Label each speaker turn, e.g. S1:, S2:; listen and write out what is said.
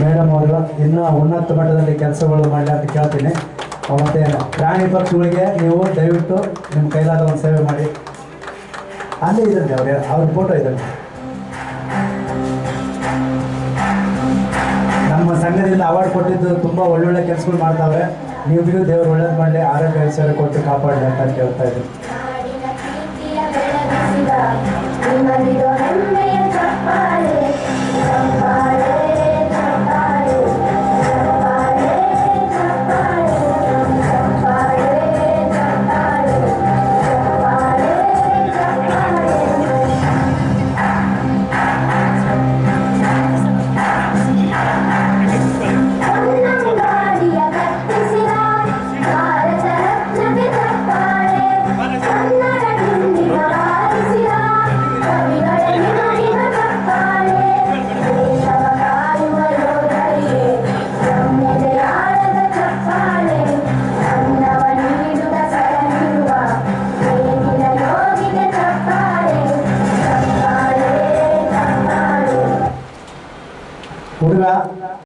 S1: Madam ಅವರು ಇನ್ನೂ ಉನ್ನತ ಮಟ್ಟದಲ್ಲಿ ಕೆಲಸಗಳು ಮಾಡಲಿ ಅಂತ ಕೇಳ್ತೀನಿ. ಮತ್ತೆ ಪ್ರಾಣಿ ಪಕ್ಷಿಗಳಿಗೆ ನೀವು ದಯವಿಟ್ಟು ನಿಮ್ಮ ಕೈಲಾದ ಒಂದು ಸೇವೆ ಮಾಡಿ. ಅಲ್ಲೇ ಇದ್ದಾನೆ ಅವ್ರ ಅವ್ರ ಫೋಟೋ ಇದೆ. ನಮ್ಮ ಸಂಘದಿಂದ ಅವಾರ್ಡ್ ಕೊಟ್ಟಿದ್ದು ತುಂಬ ಒಳ್ಳೊಳ್ಳೆ ಕೆಲಸಗಳು ಮಾಡ್ತಾವ್ರೆ. ನೀವು ದೇವ್ರು ಒಳ್ಳೇದು ಮಾಡಲಿ, ಆರೋಗ್ಯ ಐಶ್ವರ್ಯ ಕೊಟ್ಟು ಕಾಪಾಡಲಿ ಅಂತ ಕೇಳ್ತಾ ಇದ್ದೀನಿ.
S2: Hola.